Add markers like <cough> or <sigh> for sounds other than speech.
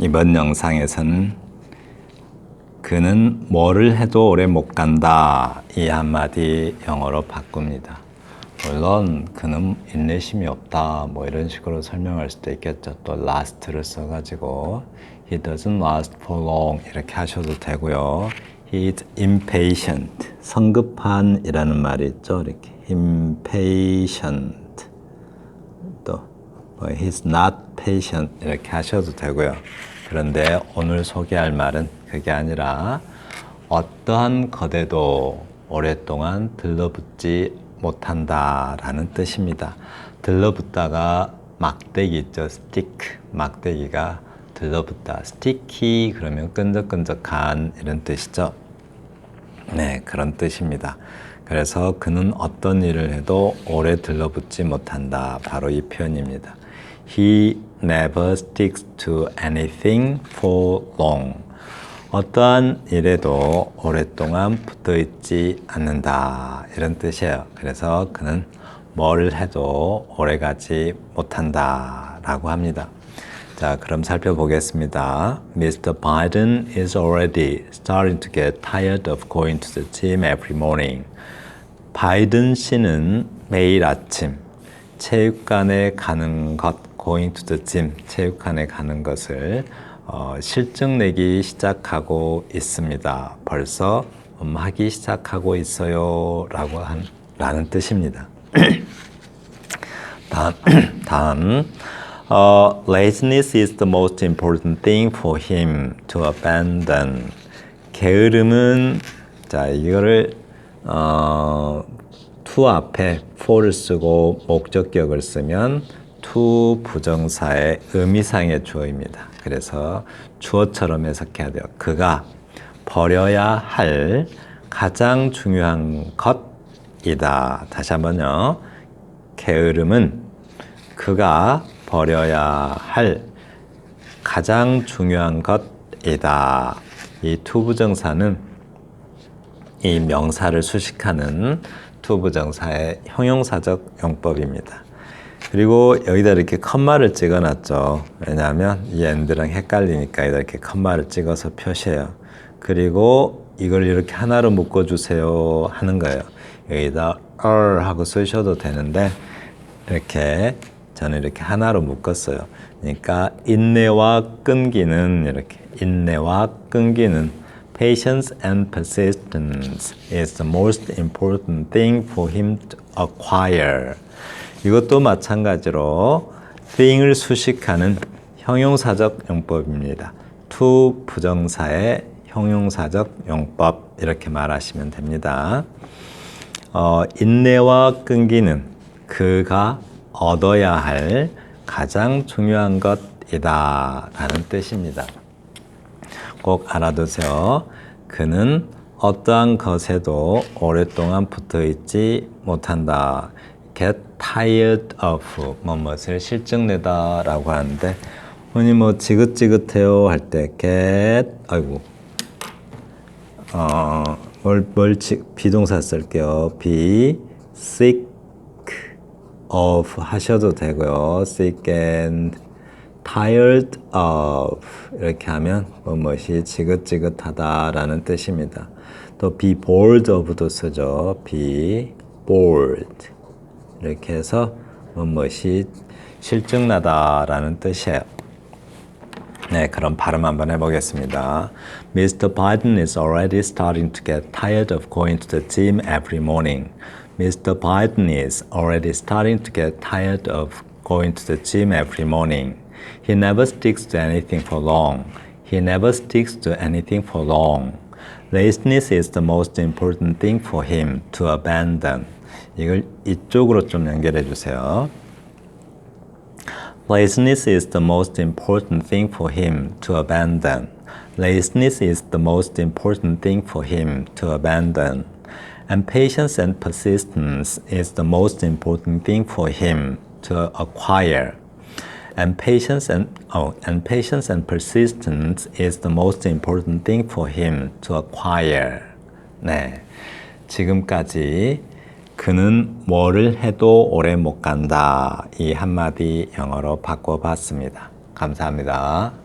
이번 영상에서는 그는 뭐를 해도 오래 못 간다 이 한마디 영어로 바꿉니다. 물론 그는 인내심이 없다 뭐 이런 식으로 설명할 수도 있겠죠. 또 last를 써가지고 he doesn't last for long 이렇게 하셔도 되고요. he is impatient 성급한이라는 말이 있죠. 이렇게 impatient 또 뭐, he's not patient 이렇게 하셔도 되고요. 그런데 오늘 소개할 말은 그게 아니라 어떠한 거대도 오랫동안 들러붙지 못한다라는 뜻입니다. 들러붙다가 막대기 있죠. stick 막대기가 들러붙다. sticky 그러면 끈적끈적한 이런 뜻이죠. 네, 그런 뜻입니다. 그래서 그는 어떤 일을 해도 오래 들러붙지 못한다. 바로 이 표현입니다. He never sticks to anything for long. 어떠한 일에도 오랫동안 붙어 있지 않는다. 이런 뜻이에요. 그래서 그는 뭘 해도 오래 가지 못한다. 라고 합니다. 자, 그럼 살펴보겠습니다. Mr. Biden is already starting to get tired of going to the gym every morning. 바이든 씨는 매일 아침 체육관에 가는 것, going to the gym, 체육관에 가는 것을 어, 실증 내기 시작하고 있습니다. 벌써 음, 하기 시작하고 있어요. 라고 한, 라는 뜻입니다. <clears throat> 다음, <clears throat> 다음. 어, laziness is the most important thing for him to abandon. 게으름은 자 이거를 어, to 앞에 for를 쓰고 목적격을 쓰면 to 부정사의 의미상의 주어입니다. 그래서 주어처럼 해석해야 돼요. 그가 버려야 할 가장 중요한 것이다. 다시 한번요. 게으름은 그가 버려야 할 가장 중요한 것이다. 이 투부정사는 이 명사를 수식하는 투부정사의 형용사적 용법입니다. 그리고 여기다 이렇게 컴마를 찍어 놨죠. 왜냐하면 이 엔드랑 헷갈리니까 이렇게 컴마를 찍어서 표시해요. 그리고 이걸 이렇게 하나로 묶어 주세요 하는 거예요. 여기다 er 하고 쓰셔도 되는데 이렇게 저는 이렇게 하나로 묶었어요. 그러니까 인내와 끈기는 이렇게 인내와 끈기는 patience and persistence is the most important thing for him to acquire. 이것도 마찬가지로 thing을 수식하는 형용사적 용법입니다. to 부정사의 형용사적 용법 이렇게 말하시면 됩니다. 어, 인내와 끈기는 그가 얻어야 할 가장 중요한 것이다 라는 뜻입니다. 꼭 알아두세요. 그는 어떠한 것에도 오랫동안 붙어 있지 못한다. Get tired of 뭐뭇을 실증내다 라고 하는데 흔히 뭐 지긋지긋해요 할 때 get 아이고 어, 뭘, 뭘 비동사 쓸게요. be sick of 하셔도 되고요. sick and tired of 이렇게 하면 뭐뭇이 지긋지긋하다라는 뜻입니다. 또 be bored of도 쓰죠. be bored 이렇게 해서 뭐뭇이 실증나다라는 뜻이에요. 네, 그럼 발음 한번 해보겠습니다. Mr. Biden is already starting to get tired of going to the gym every morning. Mr. Biden is already starting to get tired of going to the gym every morning. He never sticks to anything for long. He never sticks to anything for long. Laziness is the most important thing for him to abandon. 이걸 이쪽으로 좀 연결해 주세요. Laziness is the most important thing for him to abandon. Laziness is the most important thing for him to abandon. And patience and persistence is the most important thing for him to acquire. And patience and oh, and patience and persistence is the most important thing for him to acquire. 네, 지금까지 그는 뭐를 해도 오래 못 간다 이 한마디 영어로 바꿔봤습니다. 감사합니다.